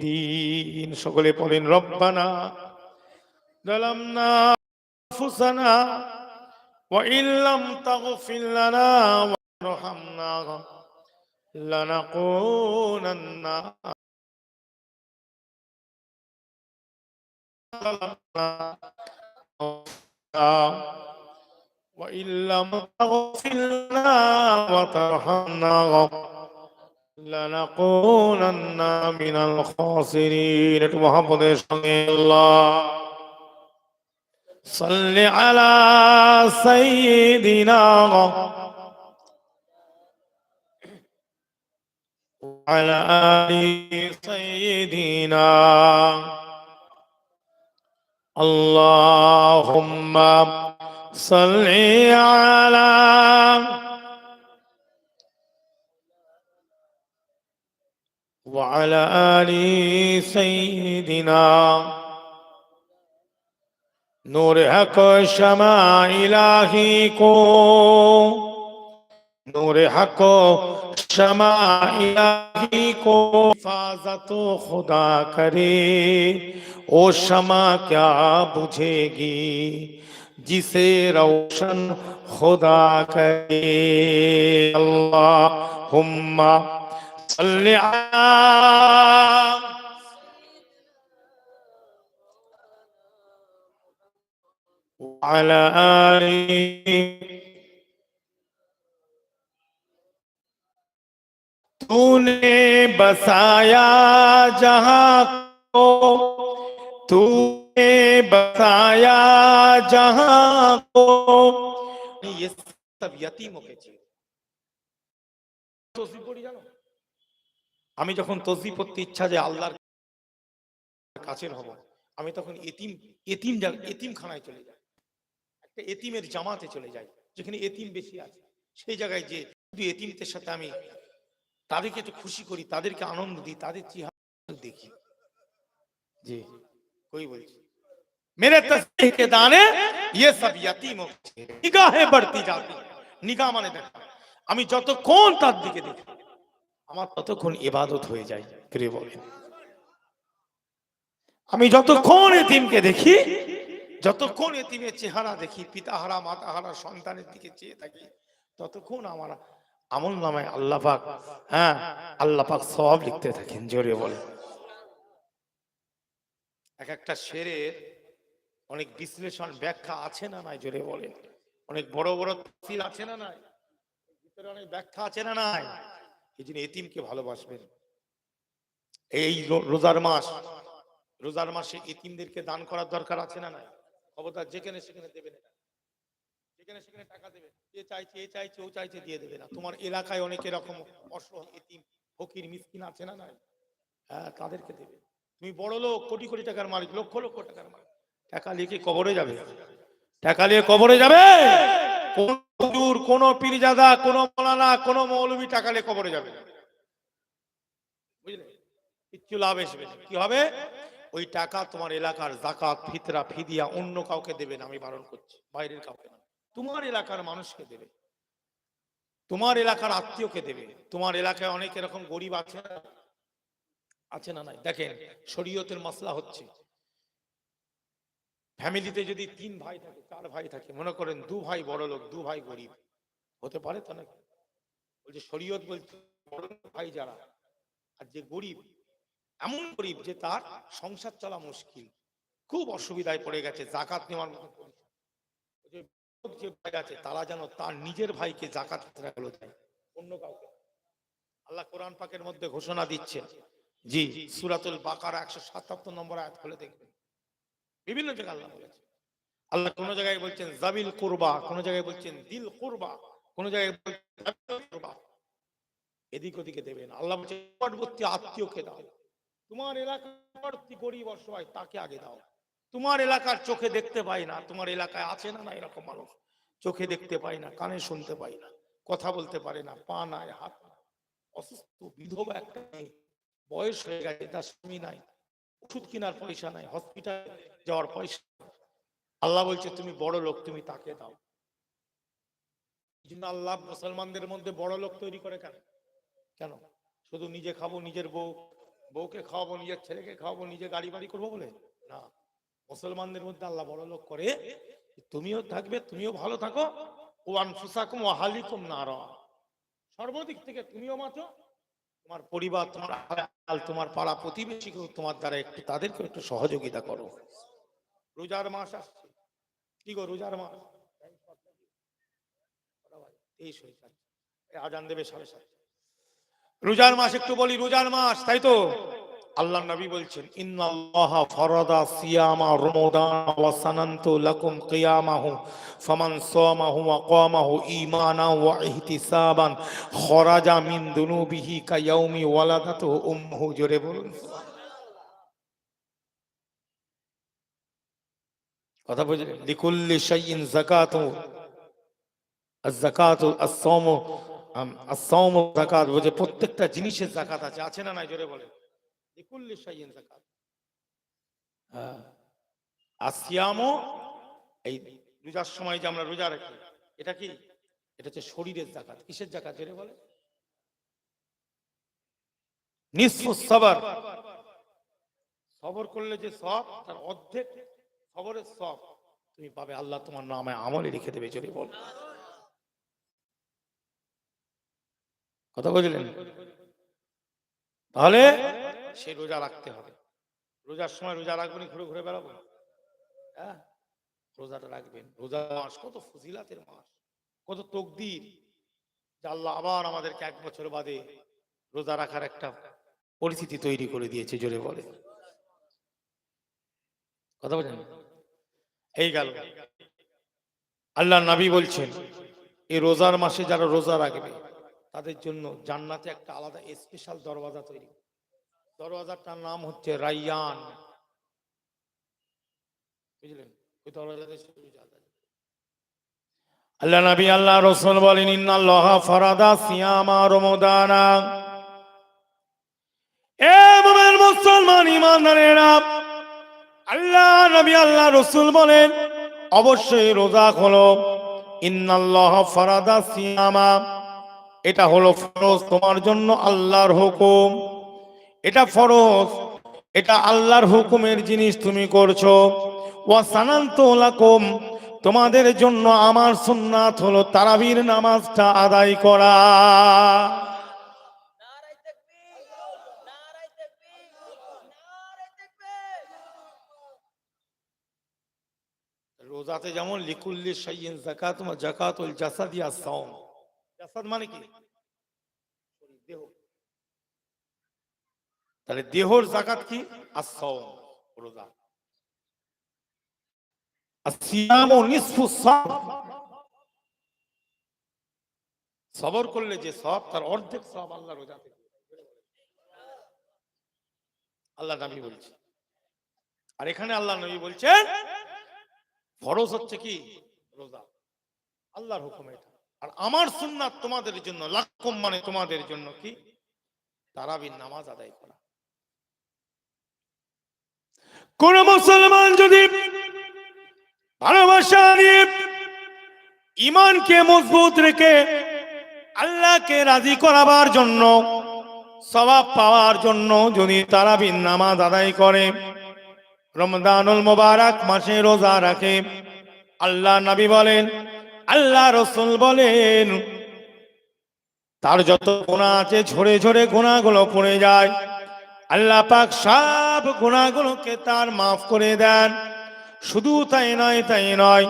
দিন সকলে পড়েন রব্বানা ظلمنا أنفسنا وإن لم تغفر لنا وارحمنا لنكونن وإن لم تغفر لنا وترحمنا মহাপদের সঙ্গে আল্লাহ صل على سيدنا وعلى آل سيدنا اللهم صل على وعلى آل سيدنا نور حق شمع إلهي کو نور حق شمع إلهي کو حفاظت خدا کرے او شمع کیا بجھے گی جسے روشن خدا کرے اللہ सल्ले على آله तूने बसाया जहाँ को, तूने बसाया जहाँ को। ये सब यतीमों के जीवन तो जानो। আমি যখন তসবি পড়তে ইচ্ছা যে আল্লাহর কাছের হব আমি তখন এতিম এতিম জায়গা- এতিমখানায় চলে যাই একটা এতিমের জামাতে চলে যাই যেখানে এতিম বেশি আছে সেই জায়গায় যে শুধু এতিমদের সাথে আমি তাদেরকে একটু খুশি করি তাদেরকে আনন্দ দিই তাদের চেহারা দেখি জি कोई বলছি मेरे तस्बीह के दाने ये सब यतीमों के निगाहें बढ़ती जाती নিগাহ মানে দেখা আমি যতক্ষণ তার দিকে দেখি আমার ততক্ষণ ইবাদত হয়ে যায়, প্রিয় বলেন। আমি যতক্ষণ এতিমকে দেখি, যতক্ষণ এতিমের চেহারা দেখি, পিতাহারা, মাতাহারা, সন্তানের দিকে চেয়ে থাকি, ততক্ষণ আমার আমল নামায় আল্লাহ পাক হ্যাঁ আল্লাহ পাক সব লিখতে থাকেন, জোরে বলে এক একটা শেরের অনেক বিশ্লেষণ ব্যাখ্যা আছে না নাই, জোরে বলেন? অনেক বড় বড় তফসিল আছে না নাই? ভিতরে অনেক ব্যাখ্যা আছে না নাই? এই এতিমকে ভালোবাসবেন। এই রোজার মাস, রোজার মাসে এতিমদেরকে দান করার দরকার আছে না নাই? খবরদার, যেখানে সেখানে দেবেন যেখানে সেখানে টাকা দেবে এ চাইছে ও চাইছে, দিয়ে দেবে না। তোমার এলাকায় অনেক এরকম এতিম, ফকির আছে না হ্যাঁ তাদেরকে দেবে। তুমি কোটি কোটি টাকার মালিক, লক্ষ লক্ষ টাকার টাকা লিখে কবরে যাবে? টাকা নিয়ে কবরে যাবে? হুজুর, কোন পীরজাদা, কোন মৌলানা, কোন মৌলবী নিয়ে কবরে যাবে। বুঝলে? কিচ্ছু লাভ আসবে কি হবে? ওই টাকা তোমার এলাকার জাকাত, ফিতরা, ফিদিয়া অন্য কাউকে দেবে না, আমি বারণ করছি। বাইরের কাউকে না। তোমার এলাকার মানুষকে দেবে। তোমার এলাকার আত্মীয়কে দেবে। তোমার এলাকায় অনেক এরকম গরিব আছে? আছে না নাই? দেখেন, শরীয়তের মাসলা হচ্ছে ফ্যামিলিতে যদি তিন ভাই থাকে, চার ভাই থাকে, মনে করেন দু ভাই বড় লোক, দু ভাই গরিব, হতে পারে তো নাকি? বলছে, শরীয়ত বলছে, বড় ভাই যারা, আর যে গরিব, এমন গরিব যে তার সংসার চলা মুশকিল, খুব অসুবিধায় পড়ে গেছে, জাকাত নেওয়ার মতো যে ভাই আছে, তারা যেন তার নিজের ভাইকে জাকাত ফেরাগুলো দেয় অন্য কাউকে। আল্লাহ কোরআন পাকের মধ্যে ঘোষণা দিচ্ছেন। জি, সুরাতুল বাকারা একশো সাতাত্তর নম্বর আয়াত খুলে দেখবেন। বিভিন্ন জায়গায় আল্লাহ বলেছেন। আল্লাহ কোন জায়গায় বলছেন জাবিল কুরবা, কোন জায়গায় বলছেন দিল কুরবা, কোন জায়গায়। এদিক ওদিকে দেবেন। আল্লাহ নিকটবর্তী আত্মীয়কে দাও। তোমার এলাকার গরিব অসহায়, তাকে আগে দাও। তোমার এলাকার চোখে দেখতে পাই না, তোমার এলাকায় আছে না না এরকম মানুষ? চোখে দেখতে পাই না, কানে শুনতে পাই না, কথা বলতে পারে না, পা নাই, হাত নাই। অসুস্থ, বিধবা একটা বয়স হয়ে গেছে, তার স্বামী নাই। ওষুধ কেনার পয়সা নাই হসপিটাল যাওয়ার পয়সা আল্লাহ বলছে, তুমি বড় লোক, তুমি তাকে দাও। জন্য আল্লাহ মুসলমানদের মধ্যে বড় লোক তৈরি করে কেন? কেন? শুধু নিজে খাব, নিজের বউ, বউকে খাওয়াবো, নিজের ছেলেকে খাওয়াবো, নিজে গাড়ি বাড়ি করব বলে? না। মুসলমানদের মধ্যে আল্লাহ বড় লোক করে তুমিও থাকবে, তুমিও ভালো থাকো। ও আনফুসাকুম ও হালিকুম না সর্বদিক থেকে তুমিও বাঁচো, তোমার পরিবার, তোমার আল তোমার পাড়া প্রতিবেশীকেও তোমার দ্বারা একটু তাদেরকে একটু সহযোগিতা করো। রোজার মাস আসছে। কি গো রোজার মাস? আজান দেবে সাড়ে সাত রোজার মাস একটু বলি, রোজার মাস, তাই তো? আল্লাহ নবী বলছেন, ইন্নাল্লাহা ফারাদা সিয়ামা রমাদান ওয়া সানানতু লাকুম কিয়ামাহু, ফামান সামাহু ওয়া কামাহু ঈমানা ওয়া ইহতিসাবান, খরাজা মিন দুনুবিহি কায়াউমি ওয়ালাদাতু উম্মুহু। জোরে বলুন। কথা বুঝলেন? লিকুল্লি শাইইন যাকাতু, আজ-যাকাতু, আস-সাওমু আস-সাওমু যাকাত বলে প্রত্যেকটা জিনিসের যাকাত আছে আছে না নাই? জোরে বলেন। লিকুল্লি শাইইন যাকাত। হ্যাঁ। আসিয়ামও এই রোজার সময় যে আমরা রোজা রাখি এটা কি? এটা হচ্ছে শরীরের জাকাত কিসের জাকাত জেনে বলে? সবর। সবর করলে যে সব তার অর্ধেক সবরের সব তুমি পাবে। আল্লাহ তোমার নামে আমলে লিখে দেবে জোরে বল। কথা বুঝলেন? তাহলে সে রোজা রাখতে হবে। রোজার সময় রোজা রাখবেন ঘুরে ঘুরে বেড়াবো? হ্যাঁ? রোজাটা রাখবেন। রোজা মাস, কত ফজিলাতের মাস, কত তকদির, যে আল্লাহ আবার আমাদেরকে এক বছর বাদে রোজা রাখার একটা পরিস্থিতি তৈরি করে দিয়েছে, জোরে বলে কথা বলেন? এই গেল। আল্লাহ নবী বলছেন, এই রোজার মাসে যারা রোজা রাখবে, তাদের জন্য জান্নাতে একটা আলাদা স্পেশাল দরওয়াজা তৈরি। দরওয়াজাটার নাম হচ্ছে রাইয়ান। বুঝলেন? ওই দরওয়াজাতে আল্লাহ নবী, আল্লাহ রসুল বলেন ফারাদা সিয়ামা এ মুমিন মুসলমান ইমানদারেরা আল্লাহ নবী, আল্লাহ রসুল বলেন, অবশ্যই রোজা হলো ইন্নাল্লাহ ফারাদা সিয়ামা। এটা হলো ফরজ। তোমার জন্য আল্লাহর হুকুম। এটা ফরজ এটা আল্লাহর হুকুমের জিনিস তুমি করছ। ওয়াসানান্ত লাকুম তোমাদের জন্য আমার সুন্নাত হলো তারাবির নামাজটা আদায় করা। রোজাতে যেমন লিকুল্লি শাইইন যাকাত ওয়া যাকাতুল জাসাদি আস-সাওম। জাসাদ মানে কি শরীর, দেহ তাহলে দেহর জাকাত কি? রোজা। সবর করলে যে সব, তার অর্ধেক সব আল্লাহ রোজাতে আল্লাহ নবী বলছে। আর এখানে আল্লাহ নবী বলছেন, ফরজ হচ্ছে কি? রোজা। আল্লাহর হুকুম এটা। আর আমার সুন্নাত তোমাদের জন্য লাক্ষম মানে তোমাদের জন্য কি? তারাবির নামাজ আদায় করা। কোন মুসলমান যদি ভালোবাসা নিয়ে ইমানকে মজবুত রেখে আল্লাহকে রাজি করাবার জন্য সবাব পাওয়ার জন্য যদি তারাবির নামাজ আদায় করে রমদানুল মোবারক মাসে রোজা রাখে, আল্লাহ নবী বলেন, আল্লাহ রসুল বলেন, তার যত গোনা আছে, ঝরে ঝরে গুণাগুলো পড়ে যায়। আল্লাহ পাক সব গুণাগুলোকে তার মাফ করে দেন। শুধু তাই নয় তাই নয়,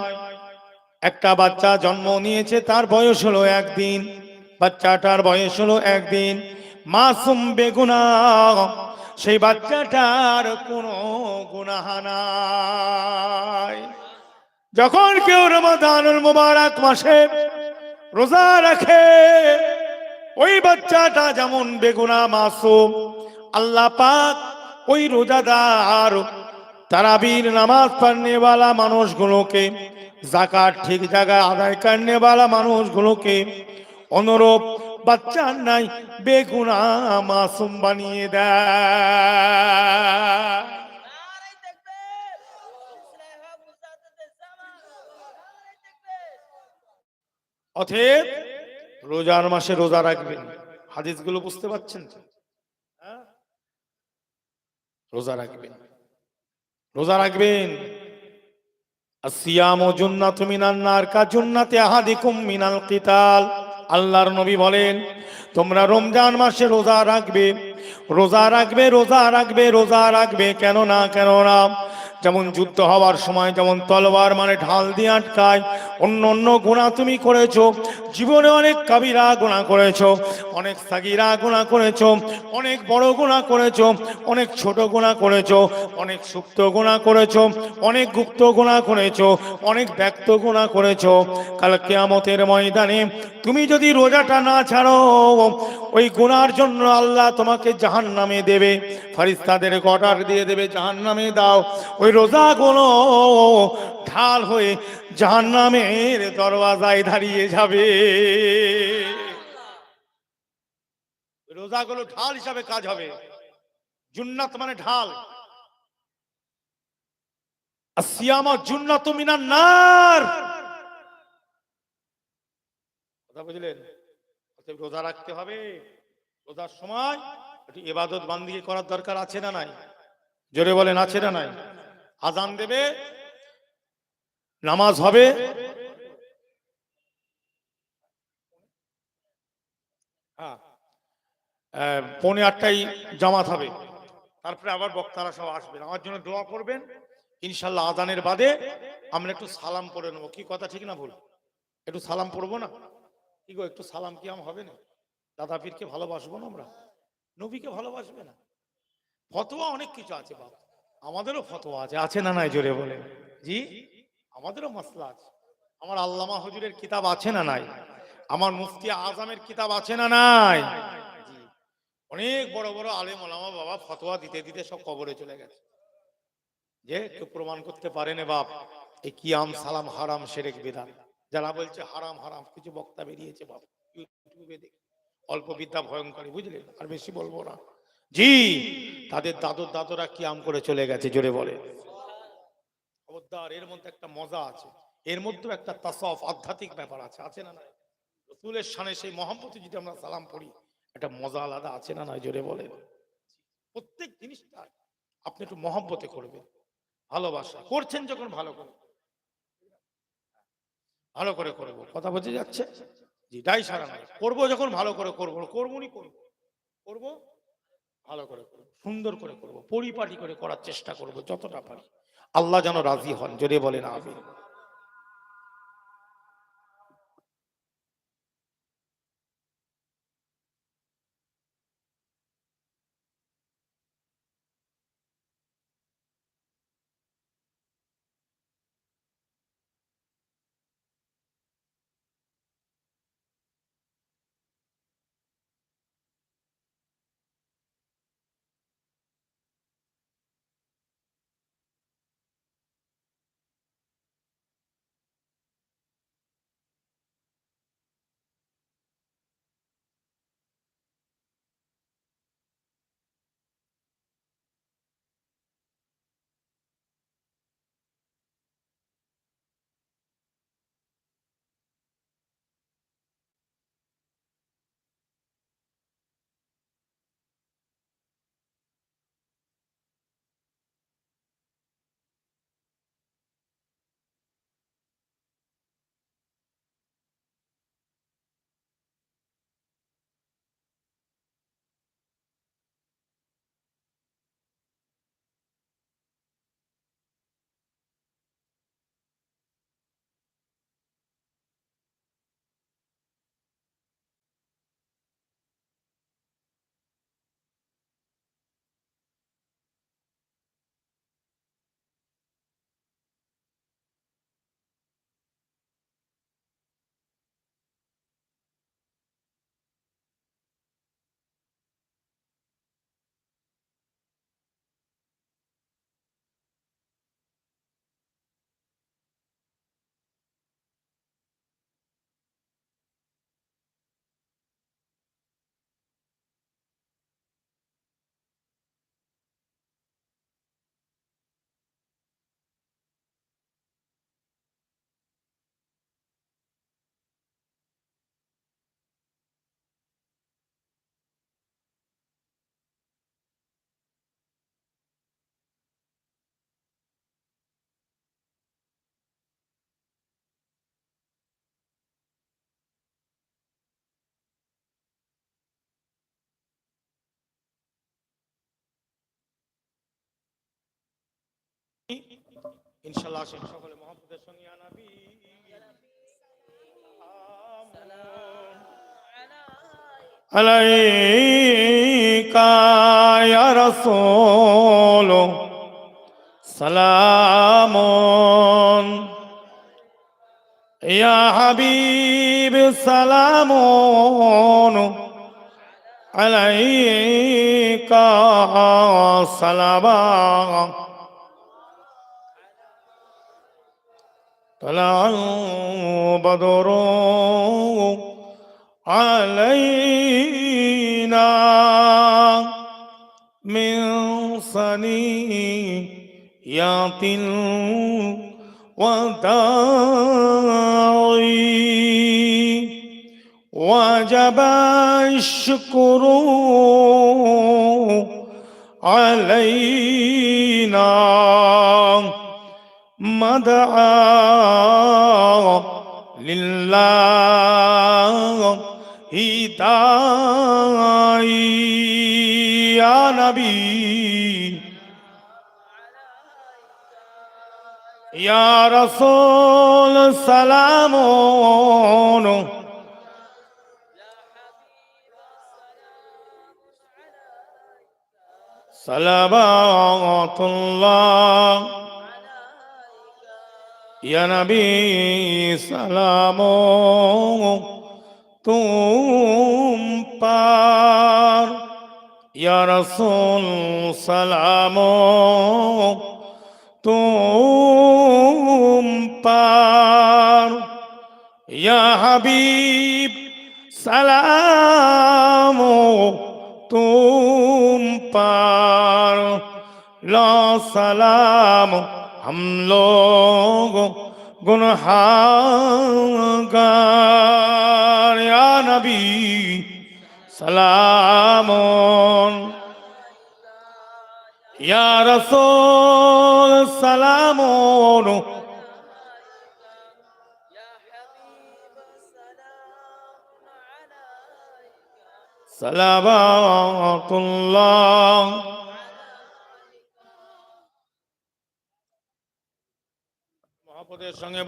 একটা বাচ্চা জন্ম নিয়েছে, তার বয়স হলো একদিন। বাচ্চাটার বয়স হলো একদিন। মাসুম বেগুনা, সেই বাচ্চাটার কোনো গুনাহ নাই। যখন কেউ রমাদানুল মুবারক মাসে রোজা রাখে, ওই বাচ্চাটা যেমন বেগুনা মাসুম আল্লাহ পাক ওই রোজাদার তারাবির নামাজ পড়নেওয়ালা মানুষগুলোকে জাকাত ঠিক জায়গায় আদায় করনেওয়ালা মানুষগুলোকে অনুরূপ বাচ্চার নাই বেগুনা মাসুম বানিয়ে দেয়। অতএব রোজার মাসে রোজা রাখবেন। হাদিসগুলো বুঝতে পারছেন? তো রোজা রাখবেন। রোজা রাখবেন। আল্লাহর নবী বলেন, তোমরা রমজান মাসে রোজা রাখবে। রোজা রাখবে রোজা রাখবে রোজা রাখবে কেন না কেন না যেমন যুদ্ধ হওয়ার সময়, যেমন তলোয়ার মানে ঢাল দিয়ে আটকায়, অন্য অন্য গুণা তুমি করেছ, জীবনে অনেক কাবিরা গুণা করেছ, অনেক সাগিরা গুণা করেছ, অনেক বড় গুণা করেছ, অনেক ছোট গুণা করেছ, অনেক সুপ্ত গুণা করেছ, অনেক গুপ্ত গুণা করেছ, অনেক ব্যক্ত গুণা করেছ। কাল কেয়ামতের ময়দানে তুমি যদি রোজাটা না ছাড়ো ওই গুনার জন্য আল্লাহ তোমাকে জাহান নামে দেবে। ফারিস্তাদের অর্ডার দিয়ে দেবে জাহান নামে দাও। ওই রোজাগুলো ঢাল হয়ে জাহান নামের দরওয়াজায় দাঁড়িয়ে যাবে। রোজাগুলো ঢাল হিসাবে কাজ হবে। জুন্নাত মানে ঢাল। সিয়ামা জুন্নাত মিনার নার। কথা বুঝলেন? অতএব রোজা রাখতে হবে। রোজার সময় একটু এবাদত বান্দিকে করার দরকার আছে না নাই? জোরে বলেন, আছে না নাই? আজান দেবে, নামাজ হবে। হ্যাঁ আটটাই জামাত হবে। তারপরে আবার বক্তারা সব আসবেন। আমার জন্য দোয়া করবেন। ইনশাল্লাহ আজানের বাদে আমরা একটু সালাম পড়ে নেব। কি কথা, ঠিক না ভুল? একটু সালাম পড়ব না? কি গো, একটু সালাম কি আম হবে না? দাদা পীরকে ভালোবাসবো না আমরা? নবীকে ভালোবাসবে না? ফতোয়া অনেক কিছু আছে বাবা আমাদেরও ফতোয়া আছে। আছে না নাই জোরে বলে? জি? আমাদেরও মশলা আছে। আমার আল্লামা হুজুরের কিতাব আছে না নাই? আমার মুফতি আজমের কিতাব আছে না নাই? অনেক বড় বড় আলেম ওলামা বাবা ফতোয়া দিতে দিতে সব কবরে চলে গেছে। যে, কেউ প্রমাণ করতে পারে না বাপ এই কিয়াম সালাম হারাম সেরেক বেদান যারা বলছে হারাম হারাম, কিছু বক্তা বেরিয়েছে ইউটিউবে দেখে। অল্প বিদ্যা ভয়ঙ্করী বুঝলেন আর বেশি বলব না। জি, তাদের দাদর দাদরা কিয়াম করে চলে গেছে, জোরে বলে। এর মধ্যে একটা মজা আছে। এর মধ্যেও একটা তাসফ আধ্যাত্মিক ব্যাপার আছে আছে না না রসুলের সানে সেই মহাম্মতে যদি আমরা সালাম পড়ি, একটা মজা আলাদা আছে না নয় জোরে বলে? প্রত্যেক জিনিসটা আপনি একটু মহব্বতে করবেন। ভালোবাসা, করছেন যখন ভালো করে। ভালো করে করব। কথা বোঝা যাচ্ছে? জি ডাই সারা করব যখন ভালো করে করব করবনি করব। করব করব ভালো করে করব, সুন্দর করে করব, পরিপাটি করে করার চেষ্টা করব, যতটা পারি। আল্লাহ যেন রাজি হন জোরে বলেন আমি ইনশাল্লাহ আসেন সকলে মহাপুদের সঙ্গে আনাবি عليك يا رسول سلام يا حبيب سلام عليك سلام طلع البدر علينا من صنيعة الوداع وجب الشكر علينا مدعى لله داعي يا نبي يا رسول سلام صلوات الله ইয়া নবী, সালাম তুম পার। ইয়া রসুল, সালাম তুম পার। ইয়া হাবিব, সালাম তুম পার। ল সালাম हम लोग गुनहागार या नबी सलाम या रसूल सलाम يا সঙ্গে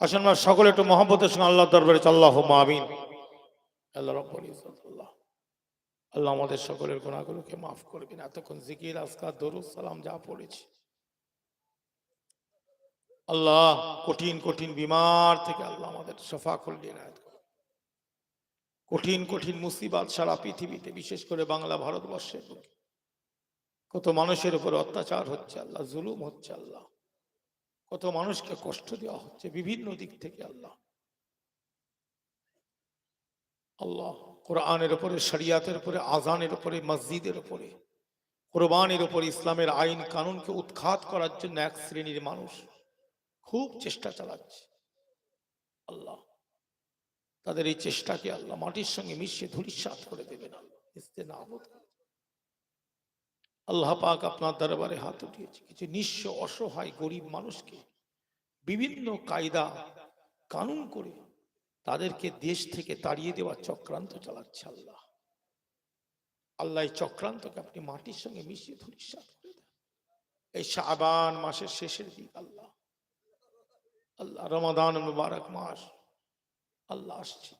আসেন সকলে একটু মহব্বতের সঙ্গে আল্লাহ দরবারে চাল্লাহ মাহিন আল্লাহ আল্লাহ। আমাদের সকলের গুণাগুলোকে মাফ করবেন এতক্ষণ জিকির আজকা দরুদ, সালাম যা পড়েছি। আল্লাহ কঠিন কঠিন, বিমার থেকে আল্লাহ আমাদের সফা করলেন কঠিন কঠিন মুসিবাত সারা পৃথিবীতে, বিশেষ করে বাংলা ভারতবর্ষের বুকে। কত মানুষের উপর অত্যাচার হচ্ছে আল্লাহ, জুলুম হচ্ছে আল্লাহ। কত মানুষকে কষ্ট দেওয়া হচ্ছে বিভিন্ন দিক থেকে আল্লাহ। আল্লাহ কোরআনের উপরে, শরিয়াতের উপরে, আজানের উপরে, মসজিদের উপরে, কোরবানের উপরে, ইসলামের আইন, কানুনকে উৎখাত করার জন্য এক শ্রেণির মানুষ খুব চেষ্টা চালাচ্ছে। আল্লাহ তাদের এই চেষ্টাকে আল্লাহ মাটির সঙ্গে মিশিয়ে ধূলিসাৎ করে দেবেন আল্লাহ। আল্লাহ পাক আপনার দরবারে হাত উঠিয়েছে। কিছু নিঃস্ব, অসহায়, গরিব মানুষকে বিভিন্ন কায়দা, কানুন করে তাদেরকে দেশ থেকে তাড়িয়ে দেওয়ার চক্রান্ত চালাচ্ছে আল্লাহ। আল্লাহ এই চক্রান্তকে আপনি মাটির সঙ্গে মিশিয়ে ধূলিসাৎ করে দেন। এই শাবান মাসের শেষের দিক আল্লাহ। আল্লাহ রমাদান মুবারক মাস আল্লাহ আসছে।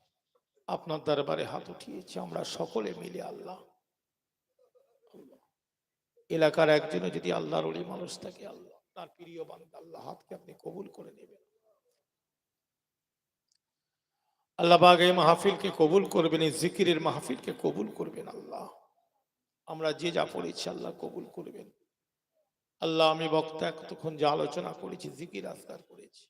আপনার দরবারে হাত উঠিয়েছে, আমরা সকলে মিলে আল্লাহ। এলাকার একজনে যদি আল্লাহর ওলি মানুষ থাকে, আল্লাহ, তার প্রিয় বান্দা আল্লাহ হাতকে আপনি কবুল করে নেবেন। আল্লাহ বাগ এই মাহফিলকে কবুল করবেন, এই জিকিরের মাহফিলকে কবুল করবেন আল্লাহ। আমরা যে যা পড়েছি আল্লাহ কবুল করবেন। আল্লাহ আমি বক্তা এতক্ষণ যে আলোচনা করেছি, জিকির আজকার করেছি।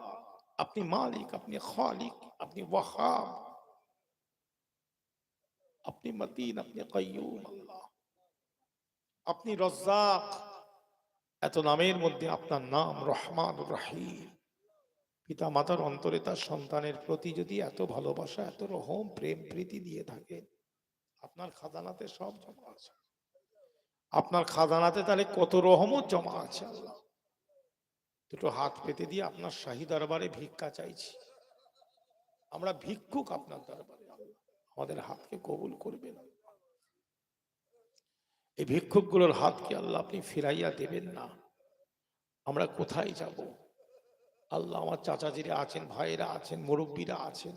আপনি মালিক, আপনি খালিক, আপনি ওয়াহাব, আপনি মতিন আপনি কাইয়ুম, আল্লাহ। আপনি রজ্জাক, এত নামের মধ্যে আপনার নাম রহমান রহিম। পিতা মাতার অন্তরে তার সন্তানের প্রতি যদি এত ভালোবাসা, এত রহম, প্রেম, প্রীতি দিয়ে থাকে, আপনার খাজানাতে সব জমা আছে। আপনার খাজানাতে তাহলে কত রহমত জমা আছে, আল্লাহ। দুটো হাত পেতে দিয়ে আপনার শাহী দরবারে ভিক্ষা চাইছি। আমরা ভিক্ষুক আপনার দরবারে আমাদের হাতকে কবুল করবেন। এই ভিক্ষুকগুলোর হাতকে আল্লাহ আপনি ফিরাইয়া দেবেন না। আমরা কোথায় যাব? আল্লাহ আমার চাচাজিরা আছেন, ভাইয়েরা আছেন, মুরব্বীরা আছেন।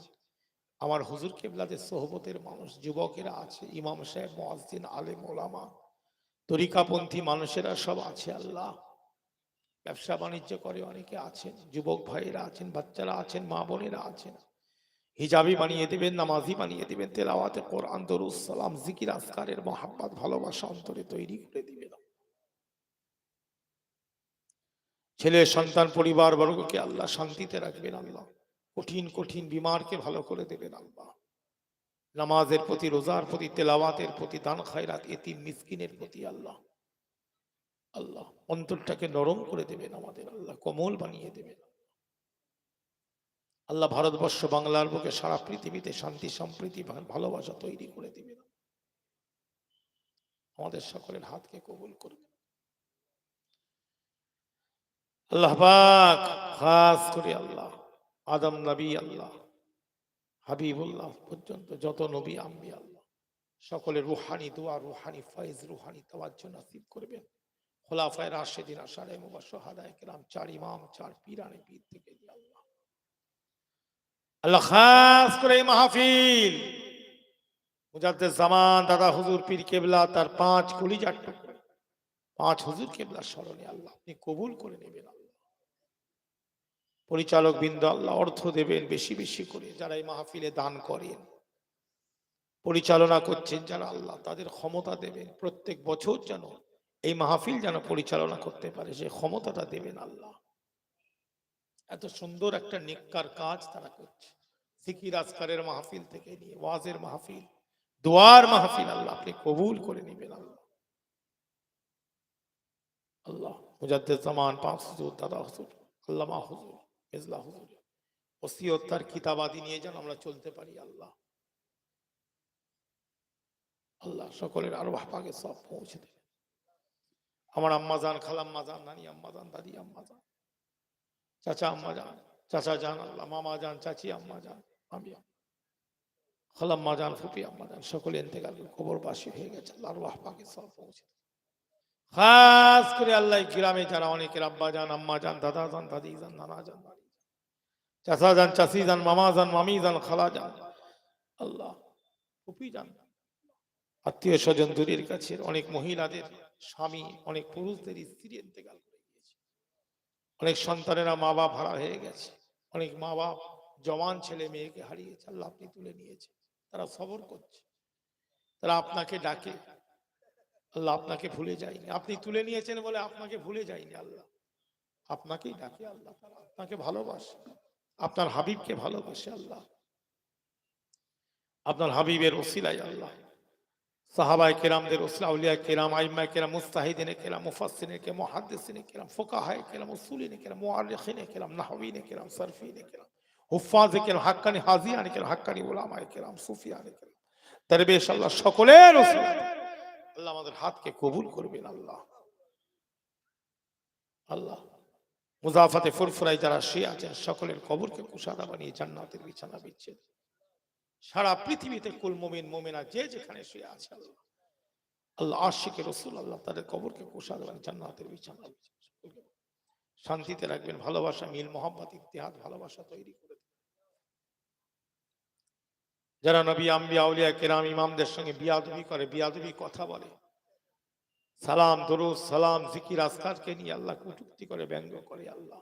আমার হুজুর কেবলাদের সোহবতের মানুষ, যুবকেরা আছে, ইমাম সাহেব, মোয়াজ্জিন, আলেম, ওলামা, তরিকাপন্থী মানুষেরা সব আছে আল্লাহ। ব্যবসা বাণিজ্য করে, অনেকে আছেন, যুবক ভাইয়েরা আছেন, বাচ্চারা আছেন, মা বোনেরা আছেন। হিজাবি বানিয়ে দিবেন, নামাজি বানিয়ে দিবেন, তেলাওয়াতে কোরআন দরুস জিকির আসকারের মহাব্বত, ভালোবাসা অন্তরে তৈরি করে দিবেন। ছেলে, সন্তান পরিবার বর্গকে আল্লাহ শান্তিতে রাখবেন আল্লাহ। কঠিন কঠিন বিমারকে ভালো করে দেবেন আল্লাহ। নামাজের প্রতি, রোজার প্রতি, তেলাওয়াতের প্রতি, দান, খায়রাত, এতিম, মিসকিনের প্রতি আল্লাহ। আল্লাহ, অন্তরটাকে নরম করে দেবেন আমাদের আল্লাহ, কোমল বানিয়ে দেবেন। আল্লাহ ভারতবর্ষ বাংলার বুকে সারা পৃথিবীতে শান্তি, সম্প্রীতি ভালোবাসা তৈরি করে দিবেন। আমাদের সকলের হাতকে কবুল করবেন। আল্লাহ খাস করে আল্লাহ, আদম নবী আল্লাহ, হাবিবুল্লাহ পর্যন্ত যত নবী, আম্বি আল্লাহ, সকলের রুহানি, দোয়া, রুহানি, ফয়েজ, রুহানি, তাওয়াজ্জ নাসিব করবেন। খোলাফায় রাশেদিন চার ইমাম, চার পীর থেকে আল্লাহ। আল্লাহ খাস করে মাহফিল। জামান, দাদা হুজুর পীর কেবলা, তার পাঁচ পাঁচ হুজুর স্মরণে আল্লাহ, আপনি কবুল করে নেবেন আল্লাহ। পরিচালক বৃন্দ, আল্লাহ অর্থ দেবেন বেশি বেশি করে যারা এই মাহফিলে দান করেন। পরিচালনা করছেন যারা আল্লাহ, তাদের ক্ষমতা দেবেন। প্রত্যেক বছর যেন এই মাহফিল যেন পরিচালনা করতে পারে, সে ক্ষমতাটা দেবেন আল্লাহ। এত সুন্দর একটা নিকার কাজ তারা করছে। সিকির আজকারের মাহফিল থেকে নিয়ে, ওয়াজের মাহফিল, দোয়ার মাহফিল আল্লাহ আপনি কবুল করে নেবেন আল্লাহ। আল্লাহ মুজাদ্দের জামান পাঁচ হুজুর, দাদা হুজুর, আল্লামা হুজুর, মেজলা হুজুর, ওসিয়ত কিতাবাদি নিয়ে যেন আমরা চলতে পারি আল্লাহ। আল্লাহ সকলের আরও পাকে সব পৌঁছে দেবে। আমার আম্মা যান, খালাম্মা যান, নানি আম্মা যান, দাদি আম্মা যান, চাচা আম্মা যান, চাচা যান, আল্লাহ, মামা যান, চাচি আম্মা যান, আমি খালাম্মা যান, ফুপি আম্মা যান, সকলে এতেকাল খবরবাসী হয়ে গেছে, আল্লাহর ওয়াহ পাকে সব পৌঁছে খাস করে আল্লাহ গ্রামে যারা অনেকের আব্বা যান, আম্মা যান, দাদা যান, দাদি যান, নানা যান চাচা যান, চাচি যান, মামা যান, মামি যান, খালা যান, আল্লাহ, ফুপি যান, আত্মীয় স্বজন দূরের কাছে অনেক মহিলাদের স্বামী অনেক পুরুষদের স্ত্রী ইন্তেকাল করে গিয়েছে। অনেক সন্তানেরা মা বাপ হারা হয়ে গেছে। অনেক মা বাপ, জওয়ান ছেলে মেয়েকে হারিয়েছে আল্লাহ আপনি তুলে নিয়েছে। তারা সবর করছে। তারা আপনাকে ডাকে। আল্লাহ আপনাকে ভুলে যায়নি। আপনি তুলে নিয়েছেন বলে আপনাকে ভুলে যায়নি আল্লাহ। আপনাকেই ডাকে আল্লাহ আপনাকে ভালোবাসে। আপনার হাবিবকে ভালোবাসে আল্লাহ। আপনার হাবিবের ওসিলাই আল্লাহ। সাহাবায় কেরামদের ওসলা উলিয়া কেরাম আইমায় কেরাম, মুস্তাহিদিনে কেরাম মুফাসসিনে কেরাম, মুহাদ্দিসিনে কেরাম, ফুকাহায়ে কেরাম উসুলিনে কেরাম মুআররিখিনে কেরাম নাহবিনে কেরাম সারফিনে কেরাম হুফাজে কেরাম, হাক্কানি হাজিয়ানে কেরাম, হাক্কানি, উলামায়ে কেরাম, সুফিয়ানে কেরাম। দরবেশ আল্লাহ সকলের আল্লাহ আমাদের হাতকে কবুল করবেন আল্লাহ। আল্লাহ মুজাফাতে ফুরফুরাই যারা শুয়ে আছেন সকলের কবরকে কুশাদা বানিয়ে জান্নাতের বিছানা বিচ্ছেদ সারা পৃথিবীতে কুল মুমিন, মুমিনা যে যেখানে শুয়ে আছে আল্লাহ। আল্লাহ আশিকে রসুল, আল্লাহ তাদের কবরকে বানিয়ে জান্নাতের বিছানা। শান্তিতে রাখবেন, ভালোবাসা, মিল মোহাম্মত ইতিহাদ, ভালোবাসা তৈরি করে যারা নবী, আম্বিয়া, আউলিয়া, কেরাম, ইমামদের সঙ্গে বিয়াদবি করে, বিয়াদবি কথা বলে, সালাম, দরুদ, সালাম, জিকির আসকারকে নিয়ে আল্লাহ কটুক্তি করে, ব্যঙ্গ করে আল্লাহ।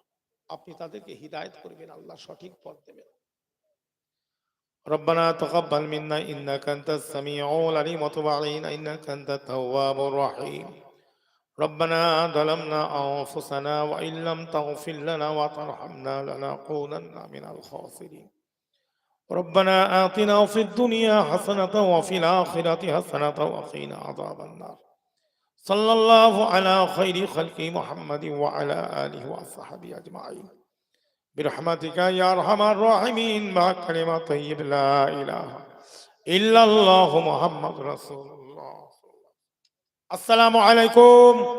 আপনি তাদেরকে হিদায়ত করবেন, আল্লাহ সঠিক পথ দেবেন। ربنا تقبل منا إنك أنت السميع العليم وتب علينا إنك أنت التواب الرحيم. ربنا ظلمنا أنفسنا وإن لم تغفر لنا وترحمنا لنكونن من الخاسرين. ربنا آتنا في الدنيا حسنة وفي الآخرة حسنة وقنا عذاب النار. صلى الله على خير خلق محمد وعلى آله وصحبه أجمعين. برحمتك يا أرحم الراحمين مع كلمة طيب لا إله إلا الله محمد رسول الله السلام عليكم